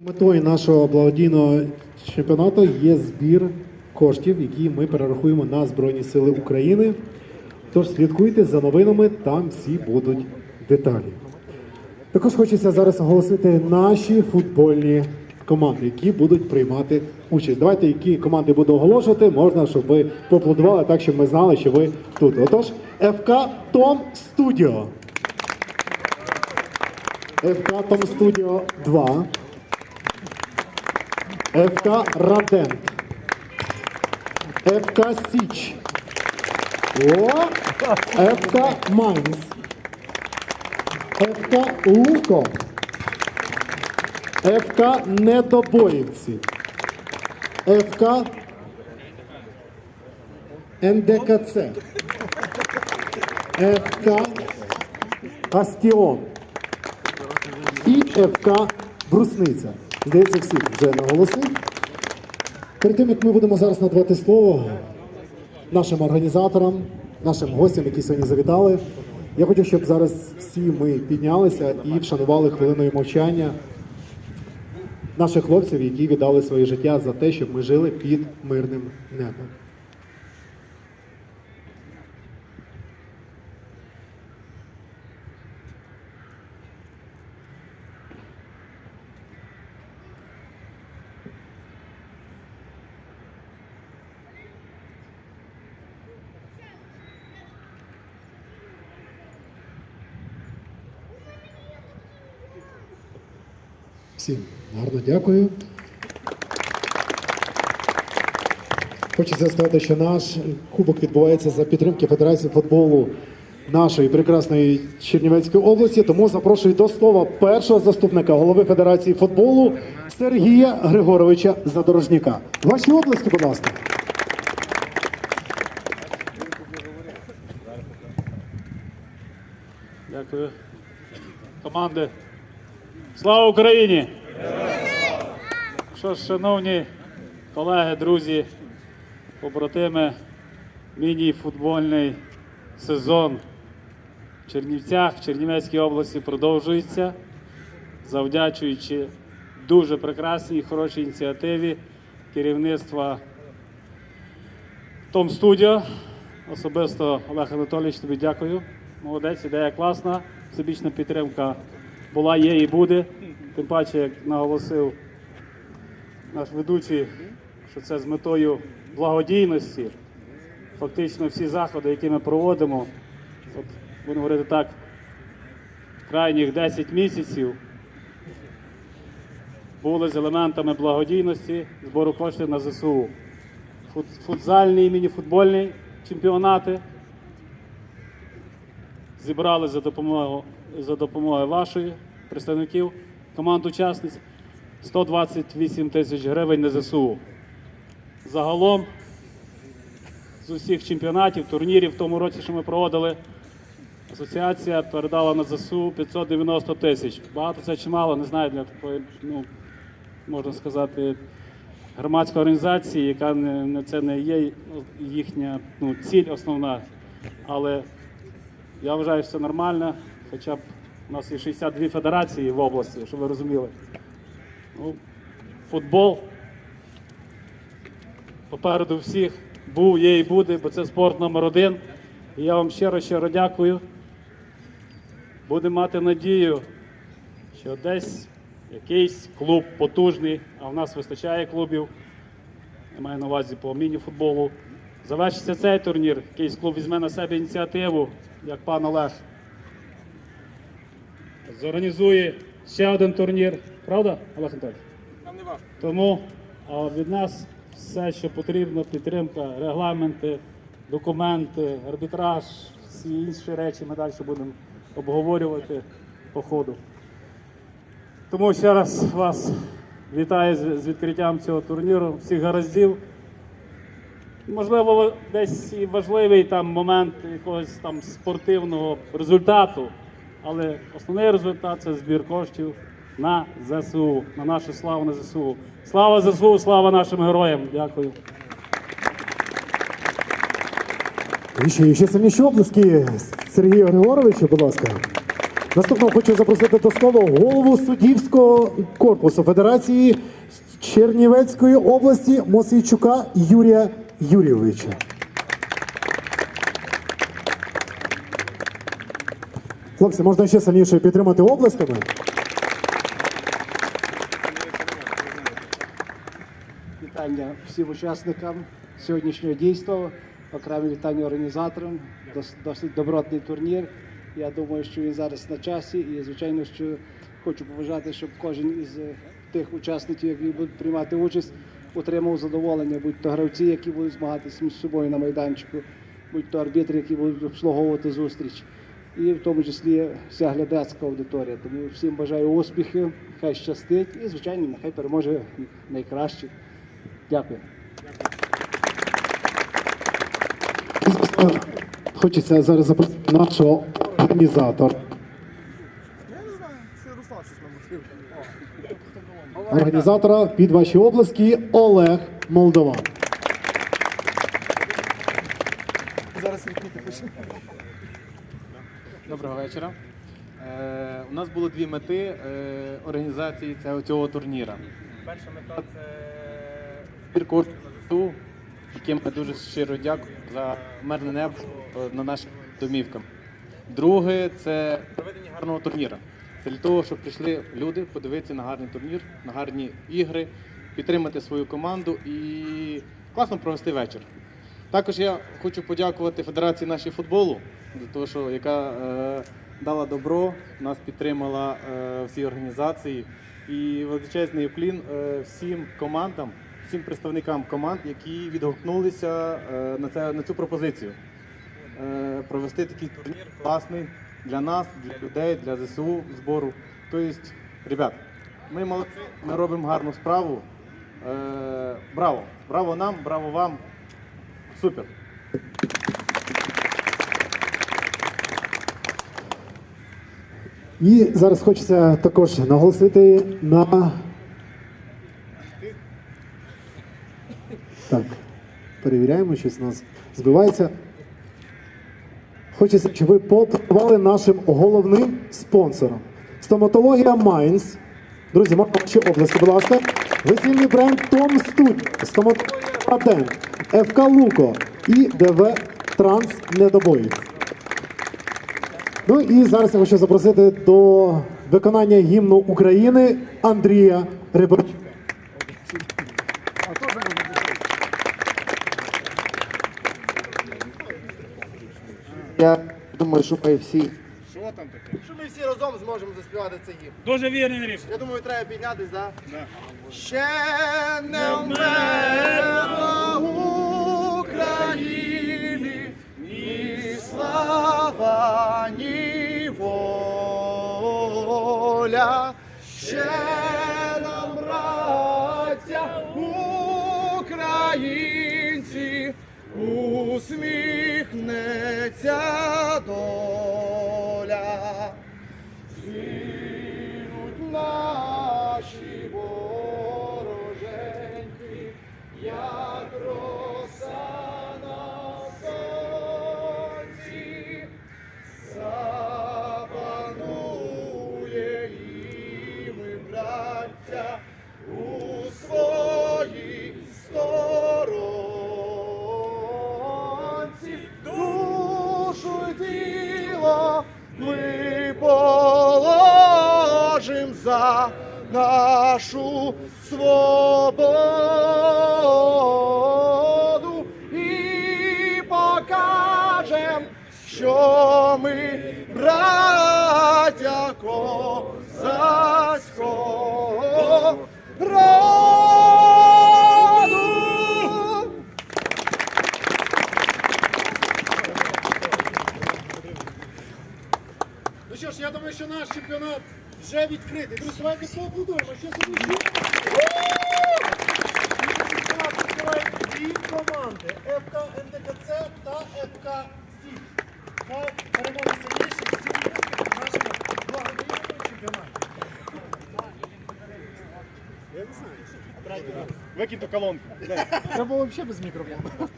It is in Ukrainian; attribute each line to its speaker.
Speaker 1: Метою нашого благодійного чемпіонату є збір коштів, які ми перерахуємо на Збройні Сили України. Тож слідкуйте за новинами, там всі будуть деталі. Також хочеться зараз оголосити наші футбольні команди, які будуть приймати участь. Давайте, які команди буду оголошувати, можна, щоб ви поаплодували так, щоб ми знали, що ви тут. Отож, ФК Том Студіо. ФК Том Студіо 2. ФК Радент. ФК Січ. О! ФК Майнц. ФК Луко. ФК Недобоївці. ФК НДКЦ. ФК Астіон. І ФК Брусниця. Здається, всі вже наголосив. Перед тим, як ми будемо зараз надавати слово нашим організаторам, нашим гостям, які сьогодні завітали, я хочу, щоб зараз всі ми піднялися і вшанували хвилиною мовчання наших хлопців, які віддали своє життя за те, щоб ми жили під мирним небом. Всім гарно дякую. Хочеться сказати, що наш кубок відбувається за підтримки Федерації футболу нашої прекрасної Чернівецької області. Тому запрошую до слова першого заступника голови Федерації футболу Сергія Григоровича Задорожняка. Ваші обласки, будь ласка.
Speaker 2: Дякую. Команди. Слава Україні! Що ж, шановні колеги, друзі, побратими, міні-футбольний сезон в Чернівцях, в Чернівецькій області продовжується, завдячуючи дуже прекрасній і хорошій ініціативі керівництва Том Студіо. Особисто Олег Анатолійович, тобі дякую. Молодець, ідея класна. Всебічна підтримка була, є і буде. Тим паче, як наголосив наш ведучий, що це з метою благодійності. Фактично всі заходи, які ми проводимо, от, будемо говорити так, крайніх 10 місяців були з елементами благодійності збору коштів на ЗСУ. Фут- Футзальні і мініфутбольні чемпіонати зібрали за допомогою, за допомогою вашої представників команд учасниць 128 тисяч гривень на ЗСУ. Загалом з усіх чемпіонатів, турнірів в тому році, що ми проводили, асоціація передала на ЗСУ 590 тисяч. Багато це чи мало, не знаю, для такої, ну, можна сказати, громадської організації, яка не це не є їхня ну, ціль основна. Але я вважаю, що це нормально. Хоча б у нас є 62 федерації в області, щоб ви розуміли. Ну, футбол попереду всіх був, є і буде, бо це спорт номер один. І я вам щиро щиро дякую. Будемо мати надію, що десь якийсь клуб потужний, а в нас вистачає клубів. Я маю на увазі по міні-футболу. Завершиться цей турнір, якийсь клуб візьме на себе ініціативу, як пан Олег. Зорганізує ще один турнір. Правда, Олег Анатольович?
Speaker 3: Нам не важко.
Speaker 2: Тому а, від нас все, що потрібно, підтримка, регламенти, документи, арбітраж, всі інші речі ми далі будемо обговорювати по ходу. Тому ще раз вас вітаю з відкриттям цього турніру, всіх гараздів. Можливо, десь і важливий там момент якогось там спортивного результату, але основний результат це збір коштів на ЗСУ, на нашу славу на ЗСУ. Слава ЗСУ, слава нашим героям. Дякую.
Speaker 1: І ще, і ще самі ще обласки Сергію Григоровичу, будь ласка. Наступного хочу запросити до слова голову суддівського корпусу Федерації Чернівецької області Мосійчука Юрія Юрійовича. Хлопці, можна ще сильніше підтримати обласками?
Speaker 3: Вітання всім учасникам сьогоднішнього дійства. Окреме вітання організаторам. Досить добротний турнір. Я думаю, що він зараз на часі. І, звичайно, що хочу побажати, щоб кожен із е, тих учасників, які будуть приймати участь, отримав задоволення, будь то гравці, які будуть змагатися між собою на майданчику, будь то арбітри, які будуть обслуговувати зустріч, і в тому числі вся глядацька аудиторія. Тому всім бажаю успіхів, хай щастить і, звичайно, нехай переможе найкраще. Дякую.
Speaker 1: Хочеться зараз запросити нашого організатора.
Speaker 4: Я не знаю, це Руслан щось намотив.
Speaker 1: Організатора під ваші обласки Олег Молдован.
Speaker 4: Зараз відкрити пише.
Speaker 5: Доброго вечора. Е, у нас було дві мети е, організації цього, цього турніра. Перша мета це коштів яким ми дуже щиро дякуємо за мирне небо на наших домівках. Друге це проведення гарного турніра. Це для того, щоб прийшли люди подивитися на гарний турнір, на гарні ігри, підтримати свою команду і класно провести вечір. Також я хочу подякувати Федерації нашої футболу за те, що яка е, дала добро, нас підтримала е, всі організації. І величезний уклін е, всім командам, всім представникам команд, які відгукнулися е, на, це, на цю пропозицію. Е, провести такий турнір класний для нас, для людей, для ЗСУ збору. Тобто, ребят, ми молодці, ми робимо гарну справу. Е, браво! Браво нам, браво вам! Супер!
Speaker 1: І зараз хочеться також наголосити на. Так, перевіряємо, щось у нас збивається. Хочеться, щоб ви поаплодували нашим головним спонсором. Стоматологія Майнс. Друзі, можна ваші обласки, будь ласка. Весільний бренд Том Студ, стоматологія Аден, ФК Луко і ДВ Транс Недобоїв. Ну і зараз я хочу запросити до виконання гімну України Андрія Рибачука.
Speaker 3: Я думаю, що ми всі
Speaker 4: Що там таке? Що ми всі разом зможемо заспівати цей гімн?
Speaker 2: Дуже вірне рішення.
Speaker 4: Я думаю, треба піднятись, так? Да? Ще не вмерла України, ні слава, ні воля. Ще ми положим за нашу свободу
Speaker 1: чемпіонат вже відкритий. Друзі, давайте поаплодуємо. Ще собі дві команди ФК НДКЦ та ФК СІ. Хай перемоги сильніші, всі в нашому благодійному чемпіонаті. Я не знаю.
Speaker 2: Викинь ту колонку.
Speaker 1: Треба було взагалі без мікрофону.